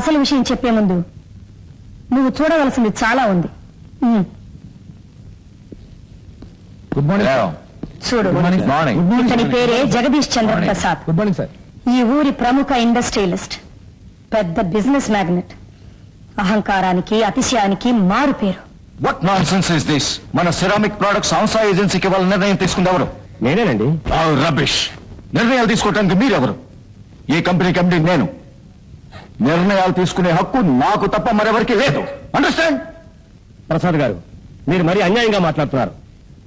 అసలు విషయం చెప్పే ముందు నువ్వు చూడవలసింది చాలా ఉంది. ఉమ్, గుడ్ మార్నింగ్ చూడు. గుడ్ మార్నింగ్ మార్నింగ్ ఇతని పేరే Jagadish Chandra Prasad good morning sir ఈ ఊరి ప్రముఖ ఇండస్ట్రియలిస్ట్. పెద్ద బిజినెస్ మ్యాగ్నెట్. అహంకారానికి అతిశయానికి మారు పేరు. What nonsense is this మన సిరామిక్ ప్రొడక్ట్స్ సంస్థ ఏజెన్సీకి వాళ్ళ నిర్ణయం తీసుకుంది ఎవరు? నేనేనండి. రబిష్ నిర్ణయాలు తీసుకోవటానికి మీరెవరు? ఈ కంపెనీ కంపెనీ నేను. నిర్ణయాలు తీసుకునే హక్కు నాకు తప్ప మరెవరికి లేదు. అండర్స్టాండ్ ప్రసాద్ గారు మీరు మరీ అన్యాయంగా మాట్లాడుతున్నారు.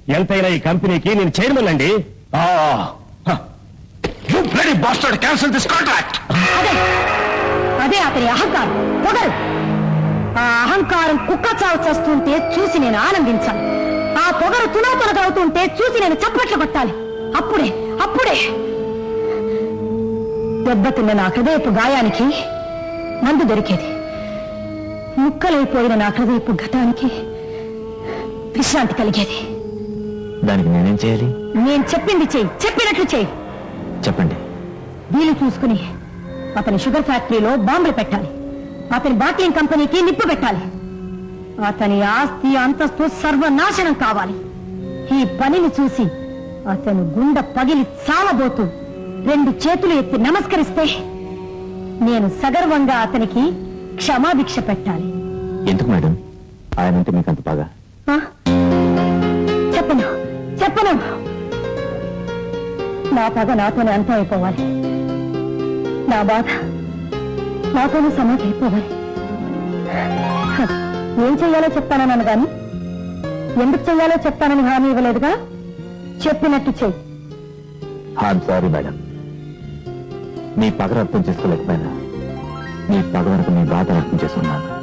ఎంతైనా ఈ కంపెనీకి నేను చైర్మన్ అండి. క్యాన్సిల్ దిస్ కాంట్రాక్ట్ అదే అదే అతని అహంకారం. పొగరు. ఆ అహంకారం కుక్క చావు చేస్తుంటే చూసి నేను ఆనందించాలి. ఆ పొగరు తునతునగవుతుంటే చూసి నేను చప్పట్లు కొట్టాలి అప్పుడే అప్పుడే. దెబ్బతిన్న నా హృదయపు గాయానికి మందు దొరికేది. ముక్కలైపోయిన నా హృదయపు గతానికి విశ్రాంతి కలిగేది. దానికి నేనేం చేయాలి? నేను చెప్పింది చెయ్యి. చెప్పినట్లు చెయ్యి. చెప్పండి. వీలు చూసుకుని అతని షుగర్ ఫ్యాక్టరీలో బాంబులు పెట్టాలి. అతని బాటింగ్ కంపెనీకి నిప్పు పెట్టాలి. అతని ఆస్తి అంతస్తు సర్వనాశనం కావాలి. ఈ పనిని చూసి అతను గుండె పగిలి చావబోతూ రెండు చేతులు ఎత్తి నమస్కరిస్తే నేను సగర్వంగా అతనికి క్షమాభిక్ష పెట్టాలి. ఎందుకు మేడం? ఆయన అంటే మీకు అంత బాగా? చెప్పను చెప్పను. నా పగ నాతోనే అంతం అయిపోవాలి. నా బాధ నాతోనే సమాధి అయిపోవాలి. ఏం చెయ్యాలో చెప్తానన్నాను గాని ఎందుకు చెయ్యాలో చెప్తానని హామీ ఇవ్వలేదుగా? చెప్పినట్టు చెయ్యి. సారీ మేడం మీ పగర అర్థం చేసుకోలేకపోయినా. మీ పగ వరకు నీ బాధ అర్థం చేసుకున్నాను.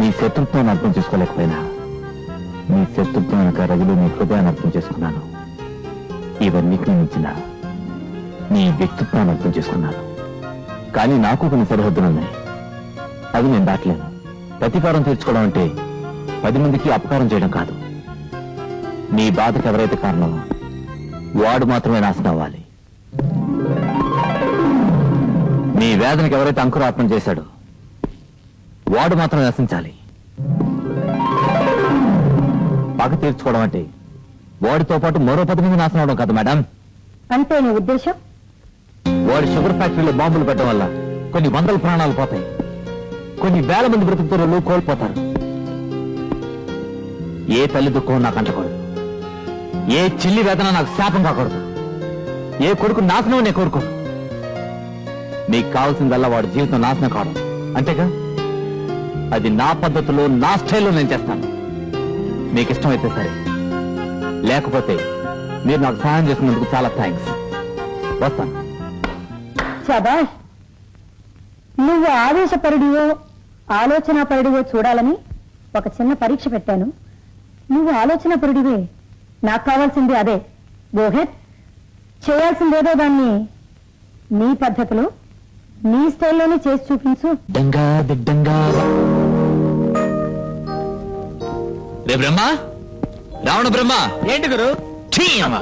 మీ శత్రుత్వాన్ని అర్థం చేసుకోలేకపోయినా. మీ శత్రుత్వం వెనక రగిలో మీ హృదయాన్ని అర్థం చేసుకున్నాను. ఇవన్నిటిని మించిన నీ వ్యక్తిత్వాన్ని అర్థం చేసుకున్నాను. కానీ నాకు కొన్ని సరిహద్దులు ఉన్నాయి. అది నేను దాటలేను. ప్రతీకారం తీర్చుకోవడం అంటే పది మందికి అపకారం చేయడం కాదు. మీ బాధకు ఎవరైతే కారణమో వాడు మాత్రమే నాశనం అవ్వాలి. మీ వేదనకి ఎవరైతే అంకురార్పణ చేశాడో వాడు మాత్రం నశించాలి. పగ తీర్చుకోవడం అంటే వాడితో పాటు మరో పది మంది నాశనం అవడం కాదు మేడం. అంటే నీ ఉద్దేశం? వాడి షుగర్ ఫ్యాక్టరీలో బాంబులు పెట్టడం వల్ల కొన్ని వందల ప్రాణాలు పోతాయి. కొన్ని వేల మంది బ్రతుకుతున్నారు కోల్పోతారు. ఏ తల్లి దుఃఖం నాకు అంటకూడదు. ఏ చెల్లి వేదన నాకు శాపం కాకూడదు. ఏ కొడుకు నాశనం నేను కోరుకోను. నీకు కావాల్సిందల్లా వాడి జీవితం నాశనం కావడం. అంతేగా? అది నా పద్ధతిలో నా స్టైల్లో నేను చేస్తాను. మీకు ఇష్టమైతే సరే. లేకపోతే మీరు నాకు సహాయం చేసినందుకు చాలా థ్యాంక్స్. వస్తాను. శబాష్ నువ్వు ఆవేశపరుడివో ఆలోచనాపరుడివో చూడాలని ఒక చిన్న పరీక్ష పెట్టాను. నువ్వు ఆలోచనాపరుడివే. నాకు కావాల్సింది అదే. గోహెత్ చేయాల్సిందేదో దాన్ని నీ పద్ధతిలో నీ స్టైల్లోనే చేసి చూపించు. దంగా దిడ్డంగా రే బ్రహ్మ రావణ బ్రహ్మ. ఏంటి గురు? ఛీ అమ్మ.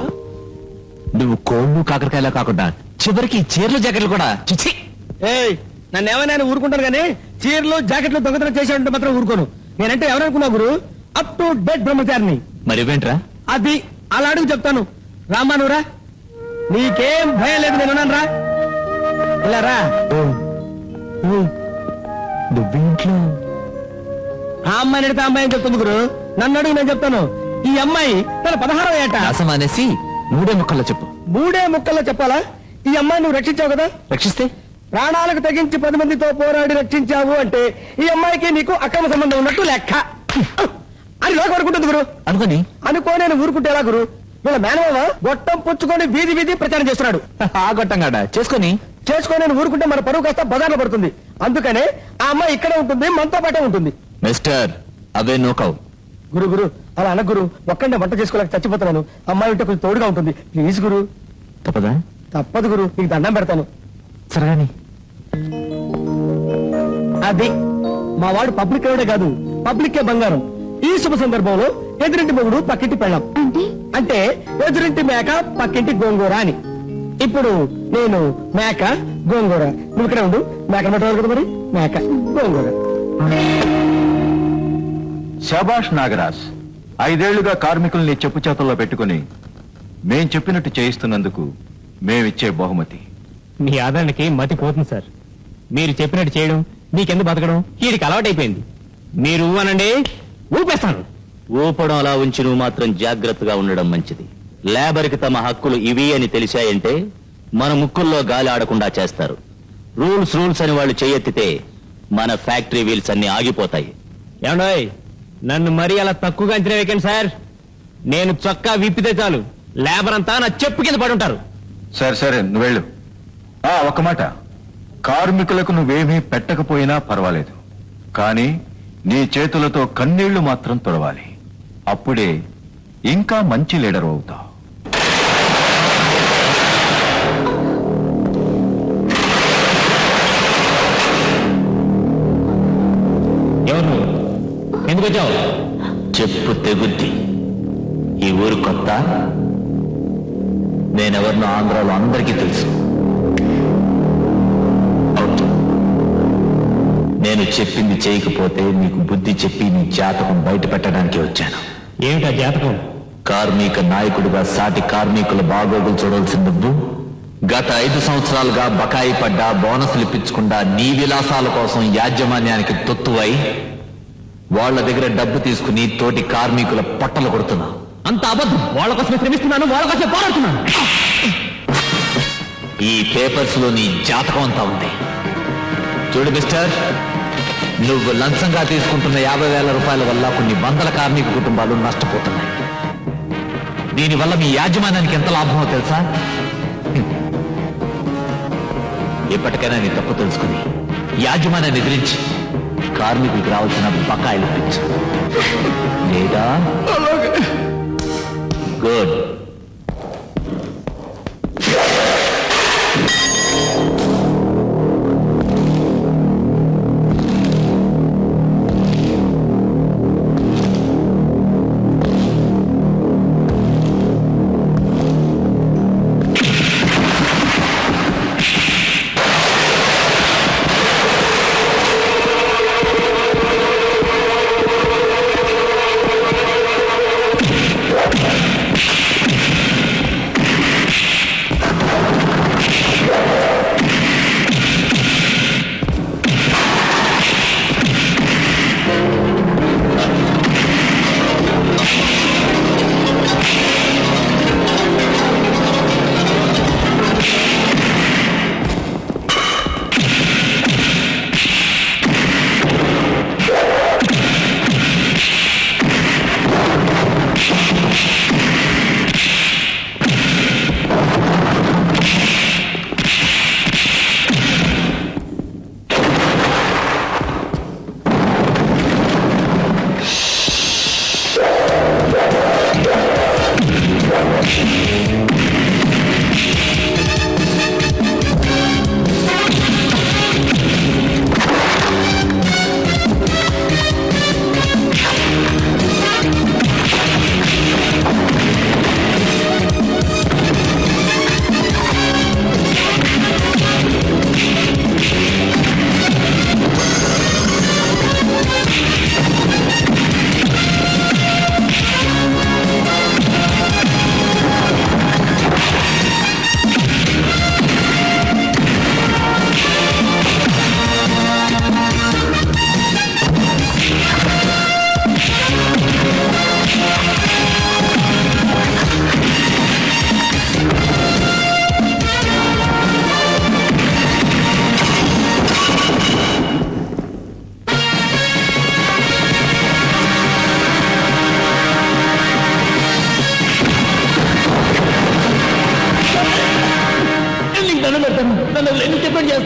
నువ్వు కోళ్ళు కాకరకాయలా కాకుండా చివరికి చీరల జాకెట్లు కూడా. చిచి ఏయ్ నన్ను ఏమైనా ఊరుకుంటాను కానీ చీరలు జాకెట్లు దొంగతనం చేశాడంటే మాత్రం ఊరుకోను. నేనంటే ఎవరనుకున్నా గురు? అప్ టు డేట్ బ్రహ్మచారిని మరి ఇవేంట్రా? అది అలా అడుగు చెప్తాను. రామానురా నీకేం భయం లేదు నేను రా ఇలా రా నువ్వింట్లో ఆ అమ్మాయిని అడిగితే ఆ అమ్మాయి ఏం చెప్తుంది గురు? నన్ను అడుగు నేను చెప్తాను. ఈ అమ్మాయి తన పదహారవ ఏట. రాసం అనేసి మూడే ముక్కల్లో చెప్పు. మూడే ముక్కల్లో చెప్పాలా? ఈ అమ్మాయి నువ్వు రక్షించావు కదా? రక్షిస్తే? ప్రాణాలకు తెగించి పది మందితో పోరాడి రక్షించావు అంటే ఈ అమ్మాయికి నీకు అక్రమ సంబంధం ఉన్నట్టు లెక్క. అని లోకం అనుకుంటుంది గురు. అనుకొని? అనుకో నేను ఊరుకుంటే ఎలా గురు. వీళ్ళ మేనమామ గొట్టం పుచ్చుకొని వీధి వీధి ప్రచారం చేస్తున్నాడు. ఆ గొట్టంగాడ చేసుకొని? చేసుకొని నేను ఊరుకుంటే మన పరువు కాస్త బజార్లో పడుతుంది. అందుకనే ఆ అమ్మాయి ఇక్కడే ఉంటుంది మనతో పాటే ఉంటుంది. మిస్టర్ అవే నోకవు గురు గురు అలా అన గురు. ఒక్కడే వంట చేసుకోలేక చచ్చిపోతున్నాను. అమ్మాయి ఉంటే కొంచెం తోడుగా ఉంటుంది. ప్లీజ్ గురు. తప్పదా? తప్పదు గురు నీకు దండం పెడతాను. సరగాని అది మా వాడు పబ్లిక్ ఎవడే కాదు పబ్లిక్ బంగారం. ఈ శుభ సందర్భంలో ఎదురింటి మొగుడు పక్కింటి పెళ్ళం. అంటే? అంటే ఎదురింటి మేక పక్కింటి గోంగూర అని. ఇప్పుడు నేను మేక గోంగూర. నువ్వు ఇక్కడే ఉండు. మేక పట్టవాలి కదా మరి? మేక గోంగూర. శబాష్ నాగరాజ్ ఐదేళ్ళుగా కార్మికుల్ని చెప్పు చేతుల్లో పెట్టుకుని మేం చెప్పినట్టు చేయిస్తున్నందుకు మేమిచ్చే బహుమతి. మీ ఆదరణకి మతి పోతుంది సార్. మీరు చెప్పినట్టు చేయడం మీకెందుకు బతకడం? వీడికి అలవాటైపోయింది. మీరు అనండి ఊపేస్తాను. ఊపడం అలా ఉంచి నువ్వు మాత్రం జాగ్రత్తగా ఉండడం మంచిది. లేబర్కి తమ హక్కులు ఇవి అని తెలిసాయంటే మన ముక్కుల్లో గాలి ఆడకుండా చేస్తారు. రూల్స్ రూల్స్ అని వాళ్ళు చేయెత్తితే మన ఫ్యాక్టరీ వీల్స్ అన్ని ఆగిపోతాయి. ఏమండోయ్ నన్ను మరీ అలా తక్కువగా అంచనా వేయకండి సార్. నేను చొక్కా విప్పితే చాలు. లేబర్ అంతా నా చెప్పు కింద పడి ఉంటారు. సరే సరే నువ్వు వెళ్ళు. ఆ ఒక్క మాట. కార్మికులకు నువ్వేమీ పెట్టకపోయినా పర్వాలేదు. కానీ నీ చేతులతో కన్నీళ్ళు మాత్రం తొడవాలి. అప్పుడే ఇంకా మంచి లీడర్ అవుతావు. తెగుద్ది. ఈ ఊరు కొత్త? నేనెవరినో ఆంధ్రాలో అందరికీ తెలుసు. నేను చెప్పింది చేయకపోతే నీకు బుద్ధి చెప్పి నీ జాతకం బయట పెట్టడానికి వచ్చాను. ఏమిటా జాతకం? కార్మిక నాయకుడిగా సాటి కార్మికుల బాగోగులు చూడాల్సిన నువ్వు? గత ఐదు సంవత్సరాలుగా బకాయి పడ్డా బోనసులు ఇప్పించకుండా నీ విలాసాల కోసం యాజమాన్యానికి తొత్తువై వాళ్ళ దగ్గర డబ్బు తీసుకుని తోటి కార్మికుల పొట్టలు కొడుతున్నా. అంత అబద్ధం. వాళ్ళ కోసమే శ్రమిస్తున్నాను వాళ్ళ కోసమే పోరాడుతున్నాను. ఈ పేపర్స్లో నీ జాతకం అంతా ఉంది. చూడు మిస్టర్ నువ్వు లంచంగా తీసుకుంటున్న యాభై వేల రూపాయల వల్ల కొన్ని వందల కార్మిక కుటుంబాలు నష్టపోతున్నాయి. దీనివల్ల మీ యాజమాన్యానికి ఎంత లాభమో తెలుసా. ఎప్పటికైనా నీ తప్పు తెలుసుకుని యాజమాన్యాన్ని ఎదిరించి కార్మికులకు రావాల్సిన బకాయిలు పెంచు. లేదా? గుడ్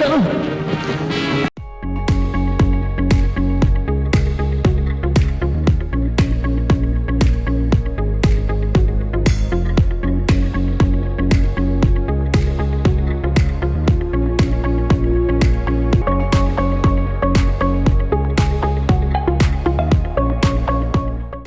నీకు